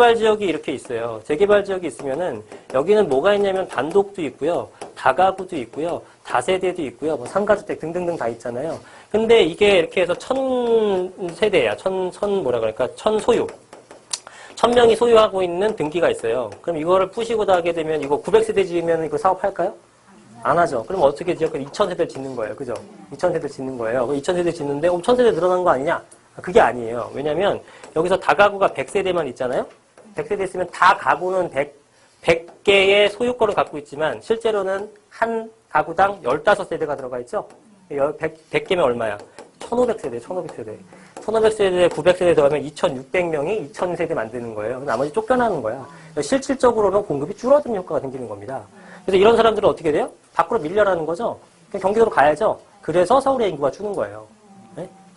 재개발 지역이 이렇게 있어요. 재개발 지역이 있으면은 여기는 뭐가 있냐면 단독도 있고요. 다가구도 있고요. 다세대도 있고요. 뭐 상가주택 등등등 다 있잖아요. 근데 이게 이렇게 해서 천 세대야. 천, 천 뭐라 그럴까? 천 소유. 천 명이 소유하고 있는 등기가 있어요. 그럼 이거를 푸시고 다 하게 되면 이거 900세대 지으면 이거 사업할까요? 안 하죠. 그럼 어떻게 지어요? 2,000세대를 짓는 거예요. 그죠? 2,000세대 짓는 거예요. 2,000세대 짓는데, 어, 1,000세대 늘어난 거 아니냐? 그게 아니에요. 왜냐면, 여기서 다가구가 100세대만 있잖아요? 100세대 있으면 다 가구는 100, 100개의 소유권을 갖고 있지만, 실제로는 한 가구당 15세대가 들어가 있죠? 100, 100개면 얼마야? 1,500세대, 1,500세대. 1,500세대, 900세대 더하면 2,600명이 2,000세대 만드는 거예요. 나머지 쫓겨나는 거야. 실질적으로는 공급이 줄어드는 효과가 생기는 겁니다. 그래서 이런 사람들은 어떻게 돼요? 밖으로 밀려나는 거죠. 경기도로 가야죠. 그래서 서울의 인구가 주는 거예요.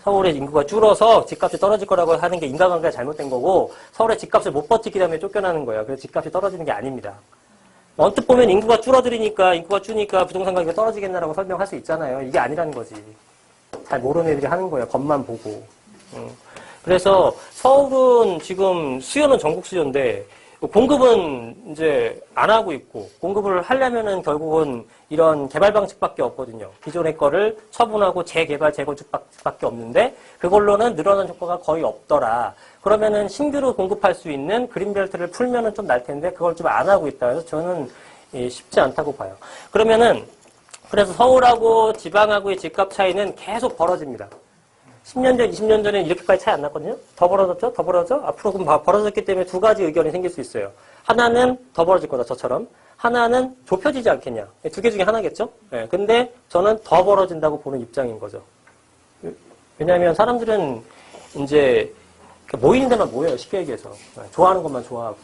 네? 서울의 인구가 줄어서 집값이 떨어질 거라고 하는 게 인간관계가 잘못된 거고 서울의 집값을 못 버티기 때문에 쫓겨나는 거예요. 그래서 집값이 떨어지는 게 아닙니다. 언뜻 보면 인구가 줄어들으니까 인구가 주니까 부동산 가격이 떨어지겠나라고 설명할 수 있잖아요. 이게 아니라는 거지. 잘 모르는 애들이 하는 거예요. 겉만 보고. 음. 그래서 서울은 지금 수요는 전국 수요인데 공급은 이제 안 하고 있고 공급을 하려면은 결국은 이런 개발 방식밖에 없거든요. 기존의 거를 처분하고 재개발 재건축밖에 없는데 그걸로는 늘어난 효과가 거의 없더라. 그러면은 신규로 공급할 수 있는 그린벨트를 풀면은 좀 날 텐데 그걸 좀 안 하고 있다. 그래서 저는 예, 쉽지 않다고 봐요. 그러면은 그래서 서울하고 지방하고의 집값 차이는 계속 벌어집니다. 10년 전, 20년 전에는 이렇게까지 차이 안 났거든요? 더 벌어졌죠? 더 벌어져? 앞으로 그럼 벌어졌기 때문에 두 가지 의견이 생길 수 있어요. 하나는 더 벌어질 거다, 저처럼. 하나는 좁혀지지 않겠냐. 두 개 중에 하나겠죠? 예, 근데 저는 더 벌어진다고 보는 입장인 거죠. 왜냐하면 사람들은 이제 모이는 데만 모여요, 쉽게 얘기해서. 예, 좋아하는 것만 좋아하고.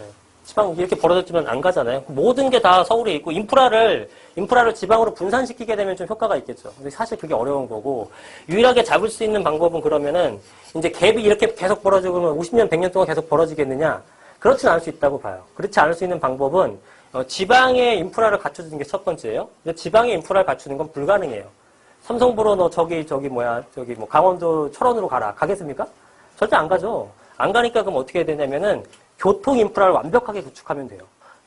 예. 지방 이렇게 벌어졌지만 안 가잖아요. 모든 게 다 서울에 있고 인프라를 인프라를 지방으로 분산시키게 되면 좀 효과가 있겠죠. 근데 사실 그게 어려운 거고 유일하게 잡을 수 있는 방법은 그러면은 이제 갭이 이렇게 계속 벌어지면 50년, 100년 동안 계속 벌어지겠느냐? 그렇진 않을 수 있다고 봐요. 그렇지 않을 수 있는 방법은 어, 지방의 인프라를 갖춰주는 게 첫 번째예요. 근데 지방의 인프라를 갖추는 건 불가능해요. 삼성부로 너 저기 저기 뭐야 저기 뭐 강원도 철원으로 가라 가겠습니까? 절대 안 가죠. 안 가니까 그럼 어떻게 되냐면은 교통 인프라를 완벽하게 구축하면 돼요.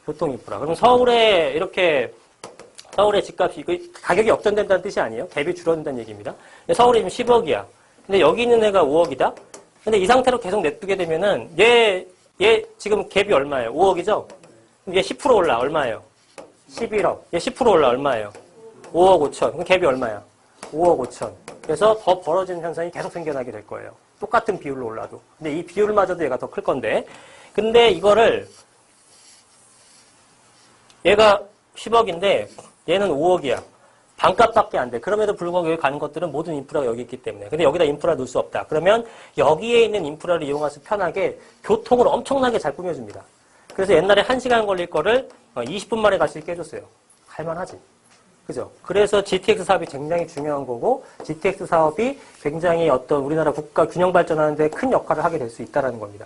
교통 인프라. 그럼 서울에 이렇게 서울의 집값이 그 가격이 역전된다는 뜻이 아니에요. 갭이 줄어든다는 얘기입니다. 서울이 지금 10억이야. 근데 여기 있는 애가 5억이다. 근데 이 상태로 계속 냅두게 되면은 얘, 얘 지금 갭이 얼마예요? 5억이죠? 그럼 얘10% 올라 얼마예요? 11억. 얘 10% 올라 얼마예요? 5억 5천. 그럼 갭이 얼마야? 5억 5천. 그래서 더 벌어지는 현상이 계속 생겨나게 될 거예요. 똑같은 비율로 올라도. 근데 이 비율마저도 얘가 더 클 건데. 근데 이거를 얘가 10억인데 얘는 5억이야. 반값밖에 안 돼. 그럼에도 불구하고 여기 가는 것들은 모든 인프라가 여기 있기 때문에. 근데 여기다 인프라 넣을 수 없다. 그러면 여기에 있는 인프라를 이용해서 편하게 교통을 엄청나게 잘 꾸며줍니다. 그래서 옛날에 1시간 걸릴 거를 20분 만에 갈 수 있게 해줬어요. 할만하지. 그죠? 그래서 GTX 사업이 굉장히 중요한 거고, GTX 사업이 굉장히 어떤 우리나라 국가 균형 발전하는 데 큰 역할을 하게 될 수 있다는 겁니다.